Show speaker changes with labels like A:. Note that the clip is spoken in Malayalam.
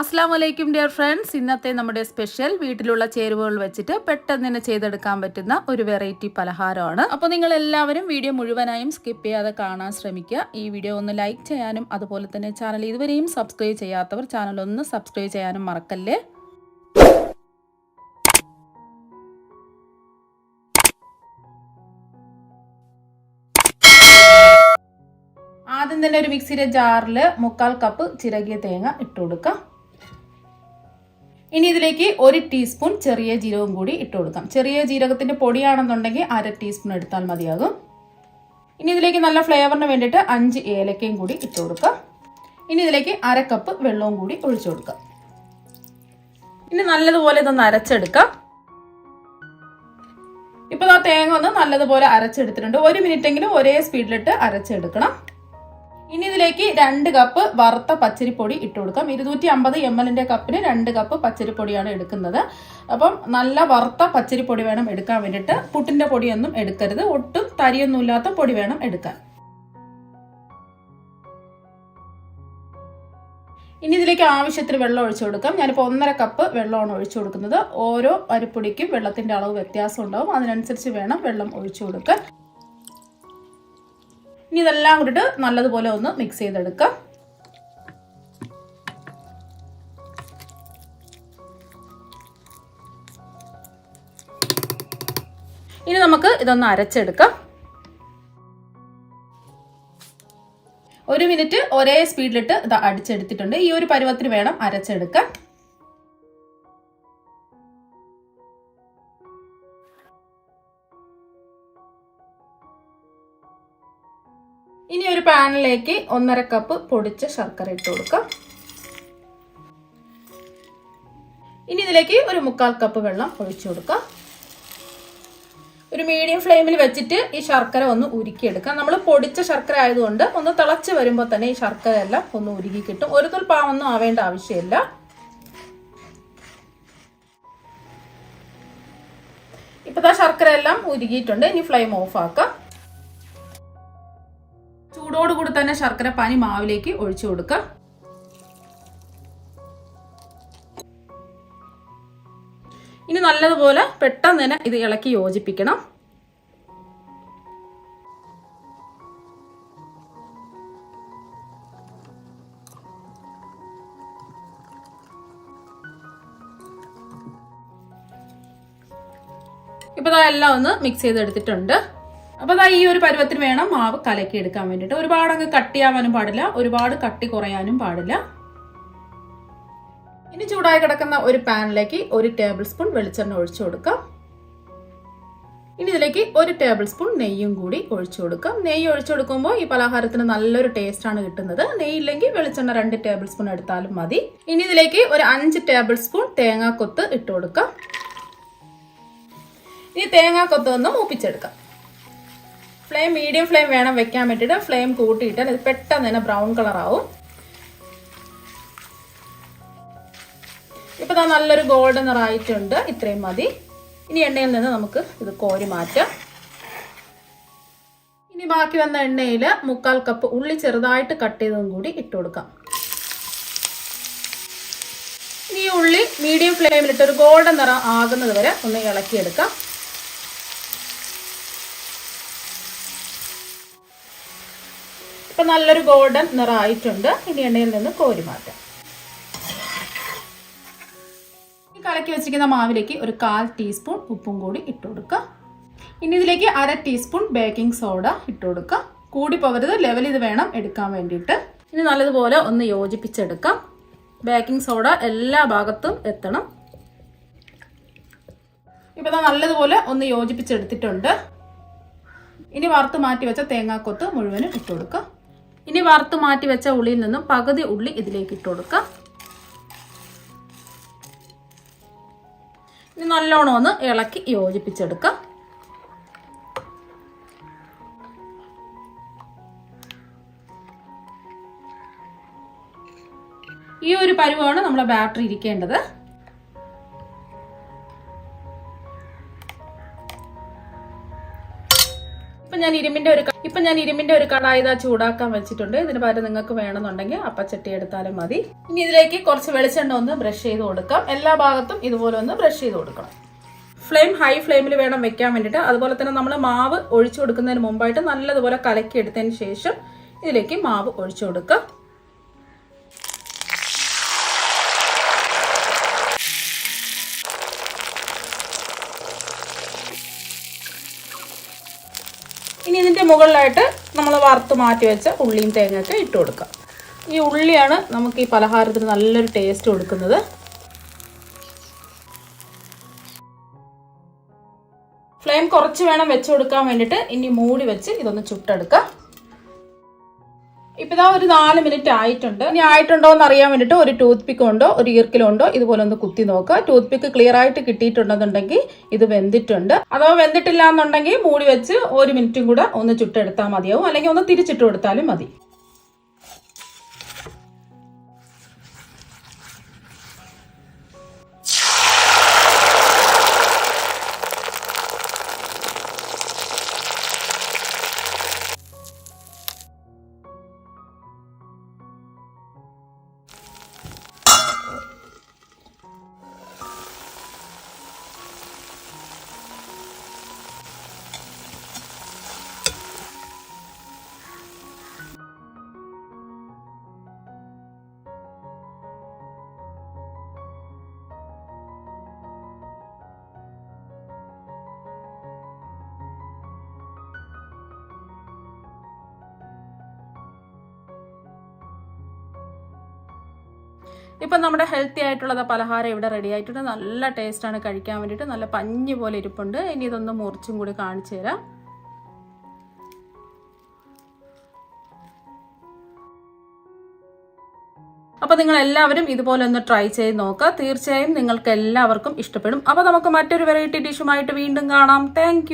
A: അസ്സാം വലൈക്കും ഡിയർ ഫ്രണ്ട്സ്. ഇന്നത്തെ നമ്മുടെ സ്പെഷ്യൽ വീട്ടിലുള്ള ചേരുവകൾ വെച്ചിട്ട് പെട്ടെന്ന് തന്നെ ചെയ്തെടുക്കാൻ പറ്റുന്ന ഒരു വെറൈറ്റി പലഹാരമാണ്. അപ്പോൾ നിങ്ങൾ എല്ലാവരും വീഡിയോ മുഴുവനായും സ്കിപ്പ് ചെയ്യാതെ കാണാൻ ശ്രമിക്കുക. ഈ വീഡിയോ ഒന്ന് ലൈക്ക് ചെയ്യാനും അതുപോലെ തന്നെ ചാനൽ ഇതുവരെയും സബ്സ്ക്രൈബ് ചെയ്യാത്തവർ ചാനൽ ഒന്ന് സബ്സ്ക്രൈബ് ചെയ്യാനും മറക്കല്ലേ? ആദ്യം തന്നെ ഒരു മിക്സിയുടെ ജാറിൽ മുക്കാൽ കപ്പ് ചിരകിയ തേങ്ങ ഇട്ട് കൊടുക്കാം. ഇനി ഇതിലേക്ക് ഒരു ടീസ്പൂൺ ചെറിയ ജീരകം കൂടി ഇട്ട് കൊടുക്കാം. ചെറിയ ജീരകത്തിന്റെ പൊടിയാണെന്നുണ്ടെങ്കിൽ അര ടീസ്പൂൺ എടുത്താൽ മതിയാകും. ഇനി ഇതിലേക്ക് നല്ല ഫ്ലേവറിന് വേണ്ടിയിട്ട് അഞ്ച് ഏലക്കയും കൂടി ഇട്ട് കൊടുക്കാം. ഇനി ഇതിലേക്ക് അര കപ്പ് വെള്ളവും കൂടി ഒഴിച്ചു കൊടുക്കാം. ഇനി നല്ലതുപോലെ ഇതൊന്ന് അരച്ചെടുക്കാം. ഇപ്പൊ ആ തേങ്ങ ഒന്ന് നല്ലതുപോലെ അരച്ചെടുത്തിട്ടുണ്ട്. ഒരു മിനിറ്റ് എങ്കിലും ഒരേ സ്പീഡിലിട്ട് അരച്ചെടുക്കണം. ഇനി ഇതിലേക്ക് രണ്ട് കപ്പ് വറുത്ത പച്ചരിപ്പൊടി ഇട്ട് കൊടുക്കാം. ഇരുന്നൂറ്റി അമ്പത് എം എല്ലിന്റെ കപ്പിന് രണ്ട് കപ്പ് പച്ചരിപ്പൊടിയാണ് എടുക്കുന്നത്. അപ്പം നല്ല വറുത്ത പച്ചരിപ്പൊടി വേണം എടുക്കാൻ വേണ്ടിയിട്ട്. പുട്ടിന്റെ പൊടിയൊന്നും എടുക്കരുത്. ഒട്ടും തരിയൊന്നുമില്ലാത്ത പൊടി വേണം എടുക്കാൻ. ഇനി ഇതിലേക്ക് ആവശ്യത്തിന് വെള്ളം ഒഴിച്ചു കൊടുക്കാം. ഞാനിപ്പോൾ ഒന്നര കപ്പ് വെള്ളമാണ് ഒഴിച്ചു കൊടുക്കുന്നത്. ഓരോ അരിപ്പൊടിക്കും വെള്ളത്തിന്റെ അളവ് വ്യത്യാസം ഉണ്ടാവും. അതിനനുസരിച്ച് വേണം വെള്ളം ഒഴിച്ചു കൊടുക്കാൻ. ഇനി ഇതെല്ലാം കൂടിട്ട് നല്ലതുപോലെ ഒന്ന് മിക്സ് ചെയ്തെടുക്കാം. ഇനി നമുക്ക് ഇതൊന്ന് അരച്ചെടുക്കാം. ഒരു മിനിറ്റ് ഒരേ സ്പീഡിലിട്ട് ഇത് അടിച്ചെടുത്തിട്ടുണ്ട്. ഈ ഒരു പരുവത്തിന് വേണം അരച്ചെടുക്കാൻ. ഇനി ഒരു പാനിലേക്ക് ഒന്നര കപ്പ് പൊടിച്ച ശർക്കര ഇട്ട് കൊടുക്കാം. ഇനി ഇതിലേക്ക് ഒരു മുക്കാൽ കപ്പ് വെള്ളം ഒഴിച്ചു കൊടുക്കാം. ഒരു മീഡിയം ഫ്ലെയിമിൽ വെച്ചിട്ട് ഈ ശർക്കര ഒന്ന് ഉരുക്കിയെടുക്കാം. നമ്മൾ പൊടിച്ച ശർക്കര ആയതുകൊണ്ട് ഒന്ന് തിളച്ച് വരുമ്പോൾ തന്നെ ഈ ശർക്കര എല്ലാം ഒന്ന് ഉരുകി കിട്ടും. ഒരു തുൽപ്പാവൊന്നും ആവേണ്ട ആവശ്യമില്ല. ഇപ്പൊ ശർക്കര എല്ലാം ഉരുകിയിട്ടുണ്ട്. ഇനി ഫ്ലെയിം ഓഫ് ആക്കാം. തന്നെ ശർക്കര പാനി മാവിലേക്ക് ഒഴിച്ചു കൊടുക്കുക. ഇനി നല്ലതുപോലെ പെട്ടെന്ന് തന്നെ ഇത് ഇളക്കി യോജിപ്പിക്കണം. ഇപ്പൊ എല്ലാം ഒന്ന് മിക്സ് ചെയ്തെടുത്തിട്ടുണ്ട്. അപ്പൊ അതാ ഈ ഒരു പരുവത്തിന് വേണം മാവ് കലക്കി എടുക്കാൻ വേണ്ടിട്ട്. ഒരുപാട് അങ്ങ് കട്ടിയാവാനും പാടില്ല. ഒരുപാട് കട്ടി കുറയാനും പാടില്ല. ഇനി ചൂടായി കിടക്കുന്ന ഒരു പാനിലേക്ക് ഒരു ടേബിൾ സ്പൂൺ വെളിച്ചെണ്ണ ഒഴിച്ചു കൊടുക്കാം. ഇനി ഇതിലേക്ക് ഒരു ടേബിൾ സ്പൂൺ നെയ്യും കൂടി ഒഴിച്ചു കൊടുക്കാം. നെയ്യ് ഒഴിച്ചു കൊടുക്കുമ്പോൾ ഈ പലഹാരത്തിന് നല്ലൊരു ടേസ്റ്റ് ആണ് കിട്ടുന്നത്. നെയ്യ് ഇല്ലെങ്കിൽ വെളിച്ചെണ്ണ രണ്ട് ടേബിൾ സ്പൂൺ എടുത്താലും മതി. ഇനി ഇതിലേക്ക് ഒരു അഞ്ച് ടേബിൾ സ്പൂൺ തേങ്ങാക്കൊത്ത് ഇട്ട് കൊടുക്കാം. ഇനി തേങ്ങാക്കൊത്ത് ഒന്ന് മൂപ്പിച്ചെടുക്കാം. ഫ്ലെയിം മീഡിയം ഫ്ലെയിം വേണം വെക്കാൻ വേണ്ടിയിട്ട്. ഫ്ലെയിം കൂട്ടിയിട്ട് ഇത് പെട്ടെന്ന് തന്നെ ബ്രൗൺ കളർ ആവും. ഇപ്പൊ നല്ലൊരു ഗോൾഡൻ നിറായിട്ടുണ്ട് ഇത്രയും മതി. ഇനി എണ്ണയിൽ നിന്ന് നമുക്ക് ഇത് കോരി മാറ്റാം. ഇനി ബാക്കി വന്ന എണ്ണയിൽ മുക്കാൽ കപ്പ് ഉള്ളി ചെറുതായിട്ട് കട്ട് ചെയ്തതും കൂടി ഇട്ട് കൊടുക്കാം. ഇനി ഉള്ളി മീഡിയം ഫ്ലെയിമിലിട്ട് ഒരു ഗോൾഡൻ നിറം ആകുന്നത് വരെ ഒന്ന് ഇളക്കിയെടുക്കാം. ഇപ്പൊ നല്ലൊരു ഗോൾഡൻ നിറമായിട്ടുണ്ട് ഇനി എണ്ണയിൽ നിന്ന് കോരി മാറ്റാം. കലക്കി വെച്ചിരിക്കുന്ന മാവിലേക്ക് ഒരു കാൽ ടീസ്പൂൺ ഉപ്പും കൂടി ഇട്ട് കൊടുക്കുക. ഇനി ഇതിലേക്ക് അര ടീസ്പൂൺ ബേക്കിംഗ് സോഡ ഇട്ട് കൊടുക്കുക. കൂടി പോകരുത് ലെവൽ ഇത് വേണം എടുക്കാൻ വേണ്ടിയിട്ട്. ഇനി നല്ലതുപോലെ ഒന്ന് യോജിപ്പിച്ചെടുക്കാം. ബേക്കിംഗ് സോഡ എല്ലാ ഭാഗത്തും എത്തണം. ഇപ്പൊ നല്ലതുപോലെ ഒന്ന് യോജിപ്പിച്ചെടുത്തിട്ടുണ്ട്. ഇനി വറുത്ത് മാറ്റി വെച്ച തേങ്ങാക്കൊത്ത് മുഴുവനും ഇട്ട് കൊടുക്കാം ഇനി വറുത്ത് മാറ്റി വെച്ച ഉള്ളിയിൽ നിന്നും പകുതി ഉള്ളി ഇതിലേക്ക് ഇട്ട് കൊടുക്കാം. ഇനി നല്ലോണം ഒന്ന് ഇളക്കി യോജിപ്പിച്ചെടുക്കാം. ഈ ഒരു പരുവാണ് നമ്മളെ ബാറ്ററി ഇരിക്കേണ്ടത്. ഞാൻ ഇരുമ്പിന്റെ ഒരു ഇപ്പൊ ഞാൻ ഇരുമ്പിന്റെ ഒരു കടായി ഇതാ ചൂടാക്കാൻ വെച്ചിട്ടുണ്ട്. ഇതിന് പകരം നിങ്ങൾക്ക് വേണമെന്നുണ്ടെങ്കിൽ അപ്പച്ചട്ടി എടുത്താലും മതി. ഇനി ഇതിലേക്ക് കുറച്ച് വെളിച്ചെണ്ണ ഒന്ന് ബ്രഷ് ചെയ്ത് കൊടുക്കാം. എല്ലാ ഭാഗത്തും ഇതുപോലെ ഒന്ന് ബ്രഷ് ചെയ്ത് കൊടുക്കണം. ഫ്ലെയിം ഹൈ ഫ്ലെയിമിൽ വേണം വെക്കാൻ വേണ്ടിയിട്ട്. അതുപോലെ തന്നെ നമ്മൾ മാവ് ഒഴിച്ചു കൊടുക്കുന്നതിന് മുമ്പായിട്ട് നല്ലതുപോലെ കലക്കി എടുത്തതിന് ശേഷം ഇതിലേക്ക് മാവ് ഒഴിച്ചു കൊടുക്കുക ഇനി ഇതിന്റെ മുകളിലായിട്ട് നമ്മൾ വറുത്ത് മാറ്റി വെച്ച ഉള്ളിയും തേങ്ങയൊക്കെ ഇട്ട് കൊടുക്കാം. ഈ ഉള്ളിയാണ് നമുക്ക് ഈ പലഹാരത്തിന് നല്ലൊരു ടേസ്റ്റ് കൊടുക്കുന്നത്. ഫ്ലെയിം കുറച്ച് വേണം വെച്ച് കൊടുക്കാൻ വേണ്ടിയിട്ട് ഇനി മൂടി വെച്ച് ഇതൊന്ന് ചുട്ടെടുക്കാം. ഇതാ ഒരു നാല് മിനിറ്റ് ആയിട്ടുണ്ട്. ഇനി ആയിട്ടുണ്ടോ എന്ന് അറിയാൻ വേണ്ടിയിട്ട് ഒരു ടൂത്ത് പിക്ക് ഉണ്ടോ ഒരു ഈർക്കിലുണ്ടോ ഇതുപോലെ ഒന്ന് കുത്തി നോക്കുക. ടൂത്ത് പിക്ക് ക്ലിയർ ആയിട്ട് കിട്ടിയിട്ടുണ്ടെന്നുണ്ടെങ്കിൽ ഇത് വെന്തിട്ടുണ്ട്. അഥവാ വെന്തിട്ടില്ല എന്നുണ്ടെങ്കിൽ മൂടി വെച്ച് ഒരു മിനിറ്റും കൂടെ ഒന്ന് ചുട്ടെടുത്താൽ മതിയാവും. അല്ലെങ്കിൽ ഒന്ന് തിരിച്ചിട്ട് കൊടുത്താലും മതി. ഇപ്പം നമ്മുടെ ഹെൽത്തി ആയിട്ടുള്ള പലഹാരം ഇവിടെ റെഡി ആയിട്ടുണ്ട്. നല്ല ടേസ്റ്റാണ് കഴിക്കാൻ വേണ്ടിയിട്ട്. നല്ല പഞ്ഞ് പോലെ ഇരിപ്പുണ്ട്. ഇനി ഇതൊന്ന് മുറിച്ചും കൂടി കാണിച്ചു തരാം. അപ്പോൾ നിങ്ങൾ എല്ലാവരും ഇതുപോലെ ഒന്ന് ട്രൈ ചെയ്ത് നോക്കുക തീർച്ചയായും നിങ്ങൾക്ക് എല്ലാവർക്കും ഇഷ്ടപ്പെടും. അപ്പോൾ നമുക്ക് മറ്റൊരു വെറൈറ്റി ഡിഷുമായിട്ട് വീണ്ടും കാണാം. താങ്ക്